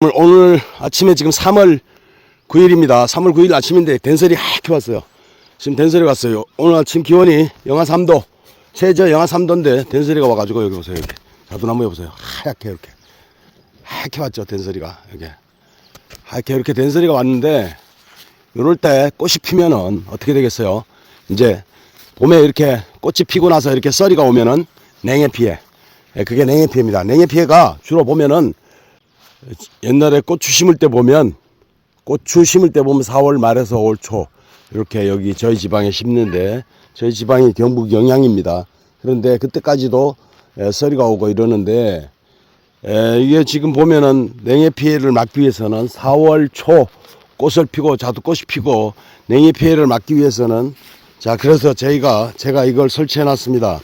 오늘, 아침에 지금 3월 9일입니다. 3월 9일 아침인데 den설이 하얗게 왔어요. 지금 den설이 왔어요. 오늘 아침 기온이 영하 3도, 최저 영하 3도인데 den설이가 와가지고 여기 보세요. 여기 자두나무에 보세요. 하얗게 이렇게 하얗게 왔죠 den설이가 여기 하얗게 이렇게 den설이가 왔는데 이럴 때 꽃이 피면은 어떻게 되겠어요? 이제 봄에 이렇게 꽃이 피고 나서 이렇게 썰이가 오면은 냉해 피해. 예, 그게 냉해 피해입니다. 냉해 피해가 주로 보면은 옛날에 고추 심을 때 보면 고추 심을 때 보면 4월 말에서 5월 초 이렇게 여기 저희 지방에 심는데 저희 지방이 경북 영양입니다. 그런데 그때까지도 에, 썰이가 오고 이러는데 에, 이게 지금 보면은 냉해 피해를 막기 위해서는 4월 초 꽃을 피고 자두 꽃이 피고 냉해 피해를 막기 위해서는 자 그래서 저희가 제가 이걸 설치해 놨습니다.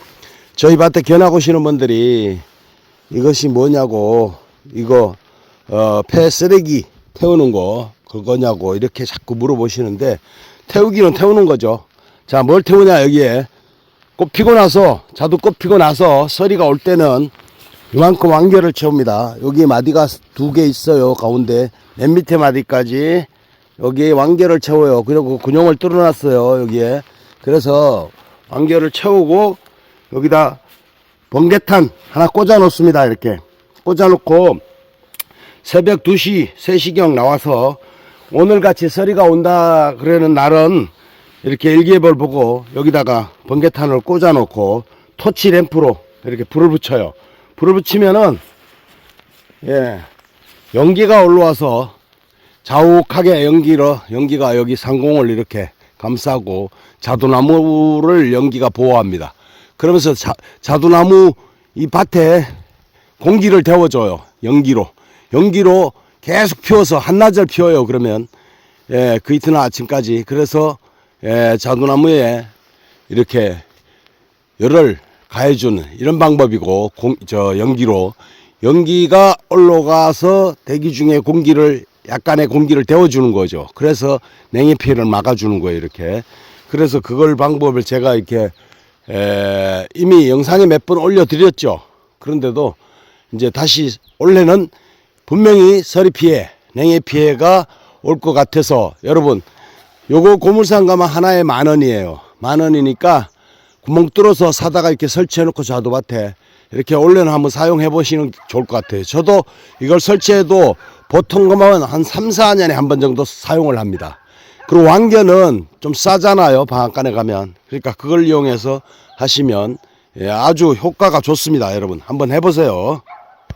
저희 밭에 견학 오시는 분들이 이것이 뭐냐고 이거 어, 폐 쓰레기 태우는 거 그거냐고 이렇게 자꾸 물어보시는데 태우기는 태우는 거죠. 자, 뭘 태우냐 여기에 꽃 피고 나서 자두 꽃 피고 나서 서리가 올 때는 이만큼 완결을 채웁니다. 여기 마디가 두 개 있어요. 가운데 맨 밑에 마디까지 여기에 완결을 채워요. 그리고 군용을 뚫어놨어요. 여기에 그래서 완결을 채우고 여기다 번개탄 하나 꽂아 놓습니다. 이렇게 꽂아 놓고 새벽 2시, 3시경 나와서 오늘같이 서리가 온다 그러는 날은 이렇게 일기예보를 보고 여기다가 번개탄을 꽂아 놓고 토치 램프로 이렇게 불을 붙여요. 불을 붙이면은 예 연기가 올라와서 자욱하게 연기로 연기가 여기 상공을 이렇게 감싸고 자두나무를 연기가 보호합니다. 그러면서 자, 자두나무 이 밭에 공기를 데워줘요. 연기로. 연기로 계속 피워서 한나절 피워요. 그러면 예, 그 이튿날 아침까지. 그래서 예, 자두나무에 이렇게 열을 가해주는 이런 방법이고 공, 저 연기로 연기가 올라가서 대기 중에 공기를 약간의 공기를 데워주는 거죠. 그래서 냉해 피해를 막아주는 거예요. 이렇게. 그래서 그걸 방법을 제가 이렇게 에, 이미 영상에 몇 번 올려드렸죠. 그런데도 이제 다시 올해는 분명히 서리 피해, 냉해 피해가 올 것 같아서 여러분 요거 고물상 가면 하나에 만 원이에요. 만 원이니까 구멍 뚫어서 사다가 이렇게 설치해 놓고 자두밭에 이렇게 올해는 한번 사용해 보시는 게 좋을 것 같아요. 저도 이걸 설치해도 보통 거면 한 3, 4년에 한 번 정도 사용을 합니다. 그리고 왕겨는 좀 싸잖아요. 방앗간에 가면. 그러니까 그걸 이용해서 하시면 예, 아주 효과가 좋습니다. 여러분 한번 해보세요.